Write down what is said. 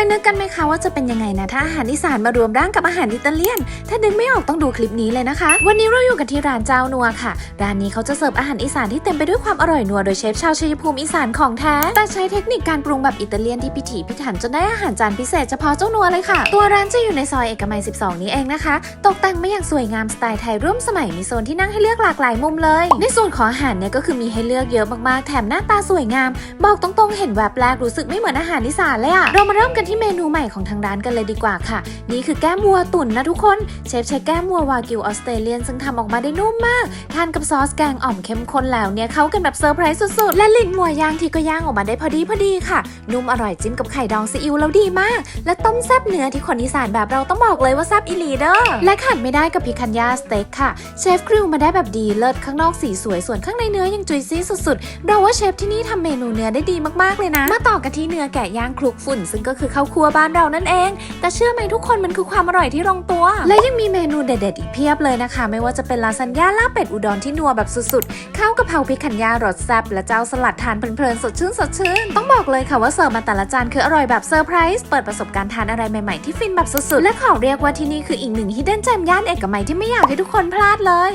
ยนึกกันไหมคะว่าจะเป็นยังไงนะถ้าอาหารอีสานมารวมร่างกับอาหารอิตาเลียน ถ้านึกไม่ออกต้องดูคลิปนี้เลยนะคะ วันนี้เราอยู่กันที่ร้านเจ้านัวค่ะ ร้านนี้เขาจะเสิร์ฟอาหารอีสานที่เต็มไปด้วยความอร่อยนัวโดยเชฟชาวชัยภูมิอีสานของแท้ แต่ใช้เทคนิคการปรุงแบบอิตาเลียนที่พิถีพิถันจนได้อาหารจานพิเศษเฉพาะเจ้านัวเลยค่ะ ตัวร้านจะอยู่ในซอยเอกมัย 12 นี้เองนะคะ ตกแต่งมาอย่างสวยงามสไตล์ไทยร่วมสมัยมีโซนที่นั่งให้เลือกหลากหลายมุมเลย ในส่วนของอาหารเนี่ยก็คือมีให้เลือกเยอะมากๆ แถมหน้าตาสวยงาม บอกตรงๆ เห็นแวบแรกรู้สึกไม่เหมือนอาหารอีสานเลยอะเรามาเริ่มกันที่เมนูใหม่ของทางร้านกันเลยดีกว่าค่ะ นี่คือแก้มวัวตุ๋นนะทุกคน เชฟใช้แก้มวัววากิวออสเตรเลียนซึ่งทำออกมาได้นุ่มมาก ทานกับซอสแกงอ่อมเข้มข้นแล้วเนี่ยเข้ากันแบบเซอร์ไพรส์สุดๆ และลิ้นวัวย่างที่ก็ย่างออกมาได้พอดีพอดีค่ะ นุ่มอร่อยจิ้มกับไข่ดองซีอิ๊วแล้วดีมาก และต้มแซ่บเนื้อที่คนอีสานแบบเราต้องบอกเลยว่าแซ่บอีลีเด้อและขาดไม่ได้กับพิคันยาสเต็กค่ะ เชฟคริวมาได้แบบดีเลิศข้างนอกสีสวยส่วนข้างในเนื้อยังจุยซี่สุดๆ เราว่าเชฟที่นี่ทำเมนูเนื้อได้ดีมากๆเลยนะ มาต่อกันที่เนื้อแกะย่างคลุกฝุ่นซึ่งก็คือข้าวครัวบ้านเรานั่นเอง แต่เชื่อไหมทุกคนมันคือความอร่อยที่ลงตัว และยังมีเมนูเด็ดๆอีกเพียบเลยนะคะ ไม่ว่าจะเป็นลาซานญ่าลาบเป็ดอุดรที่นัวแบบสุดๆข้าวกะเพราพริกขันยารสแซ่บและเจ้าสลัดทานเพลินๆสดชื่นสดชื่นต้องบอกเลยค่ะว่าเสิร์ฟมาแต่ละจานคืออร่อยแบบเซอร์ไพรส์เปิดประสบการณ์ทานอะไรใหม่ๆที่ฟินแบบสุดๆและขอเรียกว่าที่นี่คืออีกหนึ่งฮิดเด้นแจมย่านเอกมัยที่ไม่อยากให้ทุกคนพลาดเลย